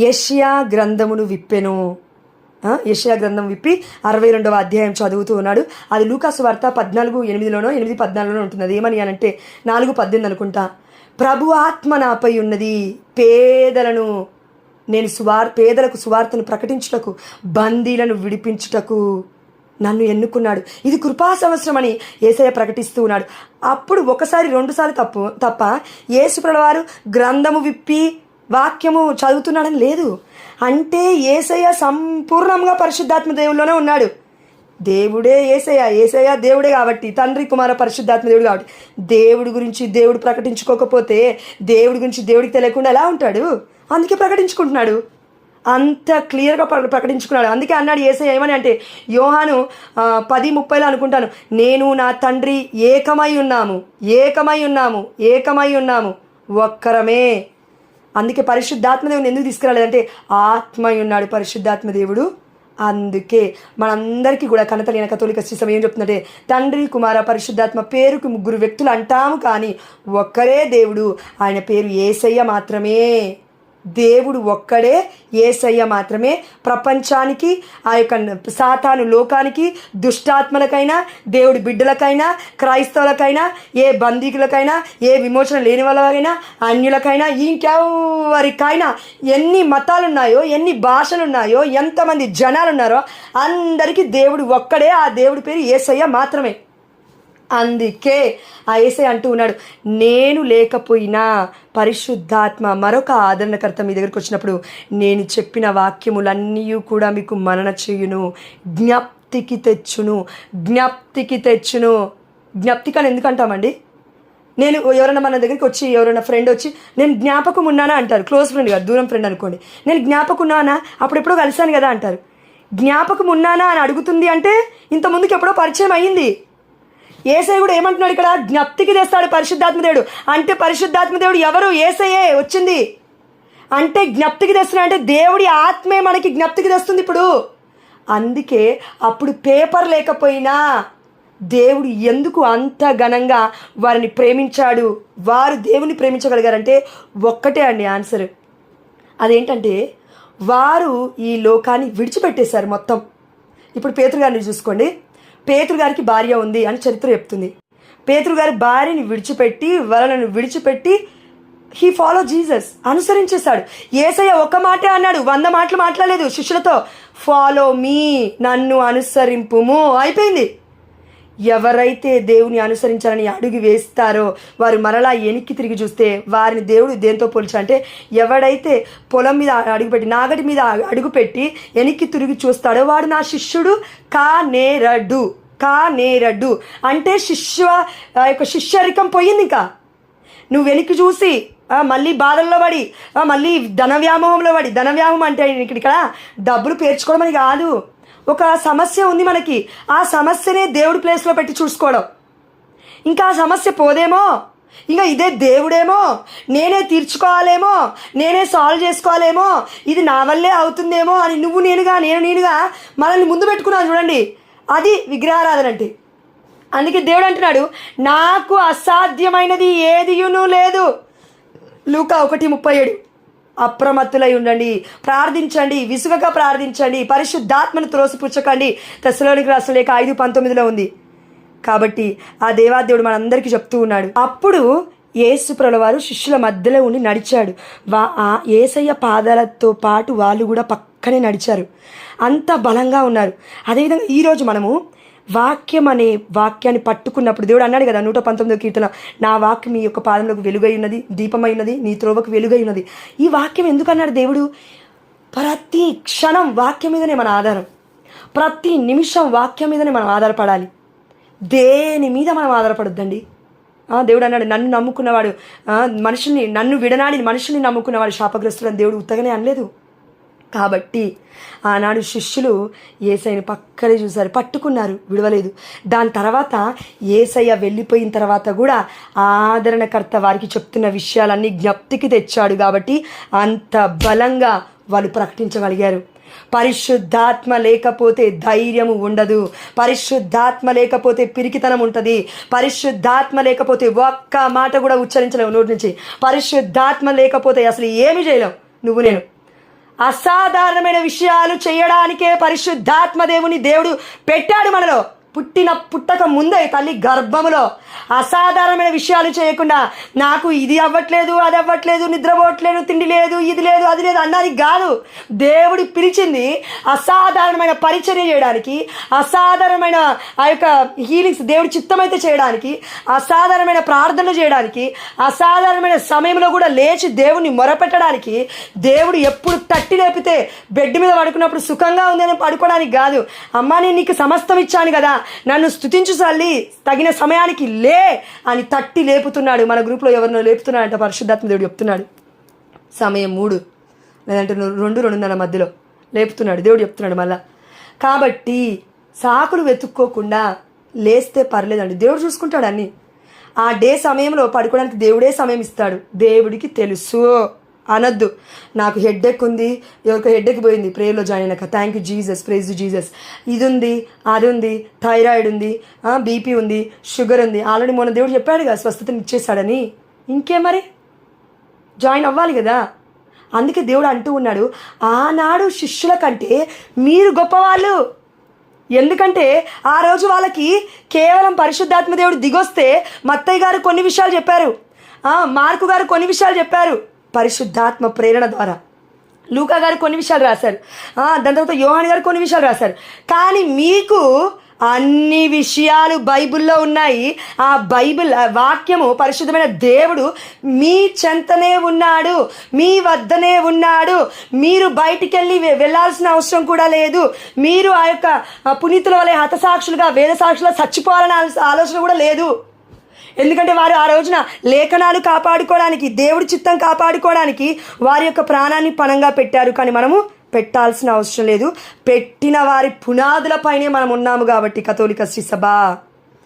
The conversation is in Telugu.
యష్యా గ్రంథమును విప్పెను. ఆ, గ్రంథం విప్పి అరవై రెండవ అధ్యాయం చదువుతూ ఉన్నాడు. అది లూకాసు వార్త పద్నాలుగు ఎనిమిదిలోనో ఎనిమిది పద్నాలుగులోనో ఉంటుంది అది ఏమని అనంటే నాలుగు పద్దెనిమిది అనుకుంటా. ప్రభు ఆత్మ నాపై ఉన్నది పేదలను నేను సువార్ పేదలకు సువార్తను ప్రకటించుటకు బందీలను విడిపించుటకు నన్ను ఎన్నుకున్నాడు. ఇది కృపా సంవత్సరం అని ఏసయ్య ప్రకటిస్తూ ఉన్నాడు. అప్పుడు ఒకసారి రెండుసార్లు తప్పు తప్ప యేసు వారు గ్రంథము విప్పి వాక్యము చదువుతున్నాడని లేదు. అంటే ఏసయ్య సంపూర్ణంగా పరిశుద్ధాత్మ దేవుల్లోనే ఉన్నాడు. దేవుడే ఏసయ్య. ఏసయ్య దేవుడే కాబట్టి తండ్రి కుమార పరిశుద్ధాత్మ దేవుడు కాబట్టి. దేవుడి గురించి దేవుడు ప్రకటించుకోకపోతే దేవుడి గురించి దేవుడికి తెలియకుండా ఎలా ఉంటాడు? అందుకే ప్రకటించుకుంటున్నాడు. అంత క్లియర్గా ప్రకటించుకున్నాడు. అందుకే అన్నాడు ఏసయ్య ఏమని అంటే యోహాను పది ముప్పైలో అనుకుంటాను. నేను నా తండ్రి ఏకమై ఉన్నాము. ఏకమై ఉన్నాము. ఏకమై ఉన్నాము. ఒక్కరమే. అందుకే పరిశుద్ధాత్మ దేవుని ఎందుకు తీసుకురాలేదంటే ఆత్మయ్య ఉన్నాడు పరిశుద్ధాత్మ దేవుడు. అందుకే మనందరికీ కూడా కనతలేని కథోలిక శిశం ఏం చెప్తుందంటే తండ్రి కుమార పరిశుద్ధాత్మ పేరుకు ముగ్గురు వ్యక్తులు అంటాము కానీ ఒక్కరే దేవుడు. ఆయన పేరు ఏసయ్య మాత్రమే. దేవుడు ఒక్కడే ఏసయ్య మాత్రమే. ప్రపంచానికి ఆ యొక్క సాతాను లోకానికి దుష్టాత్మలకైనా దేవుడి బిడ్డలకైనా క్రైస్తవులకైనా ఏ బందీకులకైనా ఏ విమోచన లేని వాళ్ళకైనా అన్యులకైనా ఇంకెవరికైనా ఎన్ని మతాలు ఉన్నాయో ఎన్ని భాషలు ఉన్నాయో ఎంతమంది జనాలు ఉన్నారో అందరికీ దేవుడు ఒక్కడే ఆ దేవుడి పేరు ఏసయ్య మాత్రమే. అందుకే ఐసే అంటూ ఉన్నాడు నేను లేకపోయినా పరిశుద్ధాత్మ మరొక ఆదరణకర్త మీ దగ్గరికి వచ్చినప్పుడు నేను చెప్పిన వాక్యములన్నీ కూడా మీకు మనన చేయును. జ్ఞప్తికి తెచ్చును జ్ఞప్తికి తెచ్చును. జ్ఞప్తిక అని ఎందుకు అంటామండి నేను ఎవరైనా మన దగ్గరికి వచ్చి ఎవరైనా ఫ్రెండ్ వచ్చి నేను జ్ఞాపకం ఉన్నానా? అంటారు. క్లోజ్ ఫ్రెండ్ కాదు దూరం ఫ్రెండ్ అనుకోండి. నేను జ్ఞాపకం ఉన్నానా? అప్పుడు ఎప్పుడో కలిశాను కదా అంటారు. జ్ఞాపకం ఉన్నానా? అని అడుగుతుంది అంటే ఇంత ముందుకు ఎప్పుడో పరిచయం అయ్యింది ఏసై కూడా ఏమంటున్నాడు ఇక్కడ? జ్ఞప్తికి తెస్తాడు పరిశుద్ధాత్మదేవుడు అంటే పరిశుద్ధాత్మ దేవుడు ఎవరు? ఏసయ్యే వచ్చింది. అంటే జ్ఞప్తికి తెస్తున్నాడు. అంటే దేవుడి ఆత్మే మనకి జ్ఞప్తికి తెస్తుంది ఇప్పుడు. అందుకే అప్పుడు పేపర్ లేకపోయినా దేవుడు ఎందుకు అంత ఘనంగా వారిని ప్రేమించాడు? వారు దేవుని ప్రేమించగలిగారంటే ఒక్కటే అండి ఆన్సర్. అదేంటంటే వారు ఈ లోకాన్ని విడిచిపెట్టేశారు మొత్తం. ఇప్పుడు పేతురు గారిని చూసుకోండి. పేతురు గారికి భార్య ఉంది అని చరిత్ర చెప్తుంది. పేతురు గారి భార్యని విడిచిపెట్టి వలలను విడిచిపెట్టి హీ ఫాలో జీసస్ అనుసరించేశాడు. ఏసయ్య ఒక మాటే అన్నాడు వంద మాటలు మాట్లాడలేదు శిష్యులతో ఫాలో మీ నన్ను అనుసరింపుము. అయిపోయింది. ఎవరైతే దేవుని అనుసరించాలని అడుగు వేస్తారో వారు మరలా వెనక్కి తిరిగి చూస్తే వారిని దేవుడు దేంతో పోల్చా అంటే ఎవడైతే పొలం మీద అడుగుపెట్టి నాగటి మీద అడుగుపెట్టి వెనక్కి తిరిగి చూస్తాడో వాడు నా శిష్యుడు కానేరడు కానేరడు. అంటే శిష్య ఆ యొక్క శిష్యరికం పోయింది ఇంకా. నువ్వు వెనక్కి చూసి మళ్ళీ బాధల్లో పడి మళ్ళీ ధన వ్యామోహంలో పడి ధన వ్యామోహం అంటే ఇక్కడ డబ్బులు పేర్చుకోవడం అని కాదు. ఒక సమస్య ఉంది మనకి. ఆ సమస్యనే దేవుడి ప్లేస్లో పెట్టి చూసుకోవడం. ఇంకా ఆ సమస్య పోదేమో? ఇంకా ఇదే దేవుడేమో? నేనే తీర్చుకోవాలేమో? నేనే సాల్వ్ చేసుకోవాలేమో? ఇది నా వల్లే అవుతుందేమో అని నువ్వు నేనుగా నేను నేనుగా మనల్ని ముందు పెట్టుకున్నాను చూడండి. అది విగ్రహారాధన అంటే. అందుకే దేవుడు అంటున్నాడు నాకు అసాధ్యమైనది ఏదియును లేదు. లూకా ఒకటి ముప్పై ఏడు. అప్రమత్తులై ఉండండి. ప్రార్థించండి. విసుగగా ప్రార్థించండి. పరిశుద్ధాత్మను త్రోసిపుచ్చకండి. తెసలోనికి రాసిన లేక ఐదు పంతొమ్మిదిలో ఉంది. కాబట్టి ఆ దేవాదేవుడు మనందరికీ చెప్తూ ఉన్నాడు. అప్పుడు యేసుప్రల వారు శిష్యుల మధ్యలో ఉండి నడిచాడు. వా ఆ ఏసయ్య పాదాలతో పాటు వాళ్ళు కూడా పక్కనే నడిచారు. అంత బలంగా ఉన్నారు. అదేవిధంగా ఈరోజు మనము వాక్యం అనే వాక్యాన్ని పట్టుకున్నప్పుడు దేవుడు అన్నాడు కదా నూట పంతొమ్మిదో కీర్తన నా వాక్యం మీ యొక్క పాదంలోకి వెలుగై ఉన్నది దీపమై ఉన్నది నీ త్రోవకు వెలుగై ఉన్నది. ఈ వాక్యం ఎందుకు అన్నాడు దేవుడు? ప్రతి క్షణం వాక్యం మీదనే మన ఆధారం. ప్రతి నిమిషం వాక్యం మీదనే మనం ఆధారపడాలి. దేని మీద మనం ఆధారపడొద్దండి? దేవుడు అన్నాడు నన్ను నమ్ముకున్నవాడు ఆ, మనుషుల్ని నన్ను విడనాడి మనుషుల్ని నమ్ముకున్నవాడు శాపగ్రస్తుడు దేవుడు ఉత్తగానే అనలేదు. కాబట్టి ఆనాడు శిష్యులు ఏసైని పక్కనే చూశారు. పట్టుకున్నారు. విడవలేదు. దాని తర్వాత ఏసయ్య వెళ్ళిపోయిన తర్వాత కూడా ఆదరణకర్త వారికి చెప్తున్న విషయాలన్నీ జ్ఞప్తికి తెచ్చాడు కాబట్టి అంత బలంగా వాళ్ళు ప్రకటించగలిగారు. పరిశుద్ధాత్మ లేకపోతే ధైర్యము ఉండదు. పరిశుద్ధాత్మ లేకపోతే పిరికితనం ఉంటుంది. పరిశుద్ధాత్మ లేకపోతే ఒక్క మాట కూడా ఉచ్చరించలేవు నోటి నుంచి. పరిశుద్ధాత్మ లేకపోతే అసలు ఏమి చేయలేవు. నువ్వు నేను. అసాధారణమైన విషయాలు చేయడానికే పరిశుద్ధాత్మ దేవుని దేవుడు పెట్టాడు మనలో. పుట్టిన పుట్టక ముందే తల్లి గర్భములో అసాధారణమైన విషయాలు చేయకుండా నాకు ఇది అవ్వట్లేదు అది అవ్వట్లేదు నిద్రపోవట్లేదు తిండి లేదు ఇది లేదు అది లేదు అన్నది కాదు. దేవుడు పిలిచింది అసాధారణమైన పరిచర్య చేయడానికి అసాధారణమైన ఆ యొక్క హీలింగ్స్ దేవుడి చిత్తమైతే చేయడానికి అసాధారణమైన ప్రార్థనలు చేయడానికి అసాధారణమైన సమయంలో కూడా లేచి దేవుని మొరపెట్టడానికి దేవుడు ఎప్పుడు తట్టి లేపితే బెడ్ మీద పడుకున్నప్పుడు సుఖంగా ఉందని పడుకోవడానికి కాదు. అమ్మా నేను నీకు సమస్తం ఇచ్చాను కదా. నన్ను స్తుతించు తల్లి తగిన సమయానికి లే అని తట్టి లేపుతున్నాడు. మన గ్రూప్లో ఎవరినో లేపుతున్నాడంట పరిశుద్ధాత్మ దేవుడు చెప్తున్నాడు. సమయం మూడు లేదంటే రెండు రెండున్నర మధ్యలో లేపుతున్నాడు. దేవుడు చెప్తున్నాడు మళ్ళా. కాబట్టి సాకులు వెతుక్కోకుండా లేస్తే పర్లేదండి. దేవుడు చూసుకుంటాడు అన్నీ. ఆ డే సమయంలో పడుకోవడానికి దేవుడే సమయం ఇస్తాడు. దేవుడికి తెలుసు. అనొద్దు. నాకు హెడ్ఎక్ ఉంది. ఎవరికో హెడ్ఎక్ పోయింది. ప్రేయర్లో జాయిన్ అయినాక. Thank you Jesus praise Jesus ఇది ఉంది అది ఉంది థైరాయిడ్ ఉంది బీపీ ఉంది షుగర్ ఉంది. ఆల్రెడీ మొన్న దేవుడు చెప్పాడు కదా స్వస్థతని ఇచ్చేసాడని ఇంకే మరి? జాయిన్ అవ్వాలి కదా. అందుకే దేవుడు అంటూ ఉన్నాడు ఆనాడు శిష్యుల కంటే మీరు గొప్పవాళ్ళు. ఎందుకంటే ఆ రోజు వాళ్ళకి కేవలం పరిశుద్ధాత్మ దేవుడు దిగొస్తే మత్తయ్య గారు కొన్ని విషయాలు చెప్పారు. మార్కు గారు కొన్ని విషయాలు చెప్పారు. పరిశుద్ధాత్మ ప్రేరణ ద్వారా. లూకా గారు కొన్ని విషయాలు రాశారు. దాని తర్వాత యోహాన్ గారు కొన్ని విషయాలు రాశారు. కానీ మీకు అన్ని విషయాలు బైబిల్లో ఉన్నాయి. ఆ బైబిల్ వాక్యము పరిశుద్ధమైన దేవుడు మీ చెంతనే ఉన్నాడు మీ వద్దనే ఉన్నాడు. మీరు బయటికి వెళ్ళి వె- వెళ్ళాల్సిన అవసరం కూడా లేదు. మీరు ఆ యొక్క పునీతుల వలె హతసాక్షులుగా వేద సాక్షులుగా చచ్చిపోవాలనే ఆలోచన కూడా లేదు. ఎందుకంటే వారు ఆ రోజున లేఖనాలు కాపాడుకోవడానికి దేవుడి చిత్తం కాపాడుకోవడానికి వారి యొక్క ప్రాణాన్ని పణంగా పెట్టారు. కానీ మనము పెట్టాల్సిన అవసరం లేదు. పెట్టిన వారి పునాదులపైనే మనం ఉన్నాము కాబట్టి కథోలిక శ్రీ సభ.